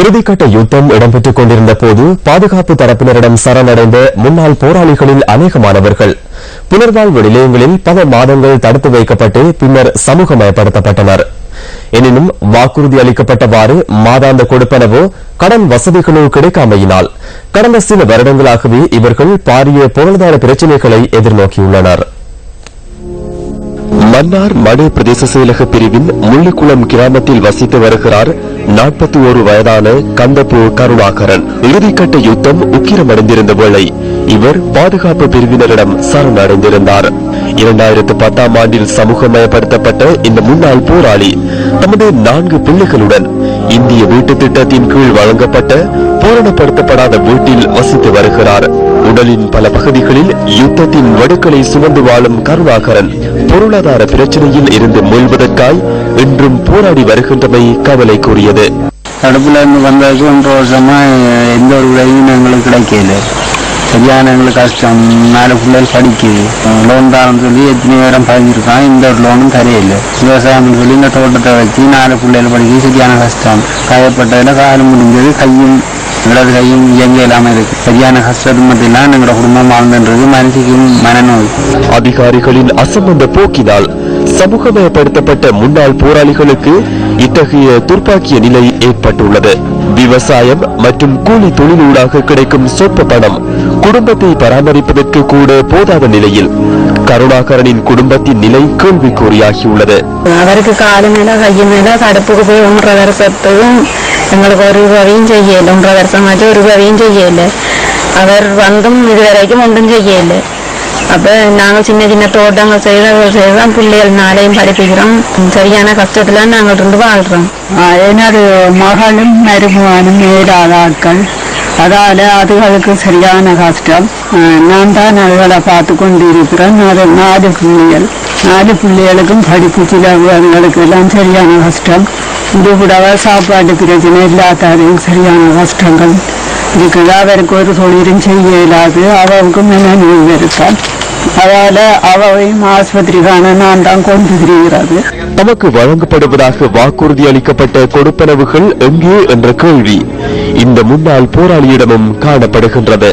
இறுதிக்கட்ட யுத்தம் இடம்பெற்றுக் கொண்டிருந்த போது பாதுகாப்பு தரப்பினரிடம் சரணடைந்த முன்னாள் போராளிகளில் அநேகமானவர்கள். புனர்வாழ்வு நிலையங்களில் பல மாதங்கள் தடுத்து வைக்கப்பட்டு பின்னர் சமூகமயப்படுத்தப்பட்டனர். எனினும் வாக்குறுதி அளிக்கப்பட்டவாறு மாதாந்த கொடுப்பனவோ கடன் வசதிகளோ கிடைக்காமையினால் கடந்த சில வருடங்களாகவே இவர்கள் பாரிய பொருளாதார பிரச்சினைகளை எதிர்நோக்கியுள்ளனா் மன்னார் மடு பிரதேச செயலக பிரிவின் முள்ளிக்குளம் கிராமத்தில் வசித்து வருகிறார் நாற்பத்தி ஒரு வயதான கந்தப்பு கருணாகரன். இறுதிக்கட்ட யுத்தம் உக்கிரமடைந்திருந்த வேளை இவர் பாதுகாப்பு பிரிவினரிடம் சரணடைந்திருந்தார். இரண்டாயிரத்து பத்தாம் ஆண்டில் சமூகமயப்படுத்தப்பட்ட இந்த முன்னாள் போராளி தமது நான்கு பிள்ளைகளுடன் இந்திய வீட்டு திட்டத்தின் கீழ் வழங்கப்பட்ட பூரணப்படுத்தப்படாத வீட்டில் வசித்து வருகிறார். உடலின் பல பகுதிகளில் யுத்தத்தின் வடுக்களை சுமந்து வாழும் கருணாகரன் பொருளாதார பிரச்சனையில் இருந்து மீள்வதற்காய் இன்றும் போராடி வருகின்றமை கவலைக்குரியது தடுப்புல இருந்து வந்ததுக்கு ஒன்றரை வருஷமா எந்த ஒரு உதவியும் எங்களுக்கு கிடைக்கல. சரியான எங்களுக்கு கஷ்டம் நாலு பிள்ளைகள் படிக்குது. லோன் தரேன்னு சொல்லி எத்தனை பேரும் பதிஞ்சிருக்கான் இந்த ஒரு லோனும் தரையில்லை விவசாயம் சொல்லி இந்த தோட்டத்தை வச்சு நாலு பிள்ளைகள் படிக்க சரியான கஷ்டம். காயப்பட்டதில் காலம் முடிஞ்சது கையும் இடது கையும் இயங்க இல்லாமல் இருக்கு சரியான கஷ்டத்து மட்டும் எங்களோட குடும்பம் வாழ்ந்துன்றது மனசுக்கும் மனநோய். அதிகாரிகளின் அசம்பந்த போக்கினால் சமூகமயப்படுத்தப்பட்ட முன்னாள் போராளிகளுக்கு இத்தகைய துர்ப்பாக்கிய நிலை ஏற்பட்டுள்ளது. விவசாயம் மற்றும் கூலி தொழிலூடாக கிடைக்கும் சொற்ப பணம் குடும்பத்தை பராமரிப்பதற்கு கூட போதாத நிலையில் கருணாகரனின் குடும்பத்தின் நிலை கேள்விக்குறியாகியுள்ளது. அவருக்கு காலு மேல கையு மேல தடுப்புக்கு போய் ஒன்றரை வருஷத்துக்கும் எங்களுக்கு ஒரு உதவியும் செய்யல ஒன்றரை வருஷமாச்சும் ஒரு உதவியும் செய்யல அவர் வந்தும் இதுவரைக்கும் ஒன்றும் செய்யல அப்ப நாங்கள் சின்ன சின்ன தோட்டங்கள் செய்த செய்தான் பிள்ளைகள் நாளையும் படிப்பிக்கிறோம் சரியான கஷ்டத்துல நாங்கள் இருந்து வாழ்றோம் எனது மகளும் மருமகனும் மேலாத ஆட்கள் அதால அதுகளுக்கு சரியான கஷ்டம் அஹ் நான் தான் அதுகளை பார்த்து கொண்டு இருக்கிறேன் அது நாலு பிள்ளைகள் நாலு பிள்ளைகளுக்கும் படிப்பு செலவு அதுகளுக்கு எல்லாம் சரியான கஷ்டம் இது கூடவா சாப்பாட்டு பிரச்சனை இல்லாதாரையும் சரியான கஷ்டங்கள். இருக்குது அவருக்கு ஒரு தொழிலும் செய்ய இயலாது. அவருக்கும் என்ன நோய் இருக்கான் அதால அவையும் ஆஸ்பத்திரிக்கான நான் தான் கொண்டு திரிகிறது. தமக்கு வழங்கப்படுவதாக வாக்குறுதி அளிக்கப்பட்ட கொடுப்பனவுகள் எங்கே என்ற கேள்வி. இந்த முன்னாள் போராளியிடமும் காணப்படுகின்றது.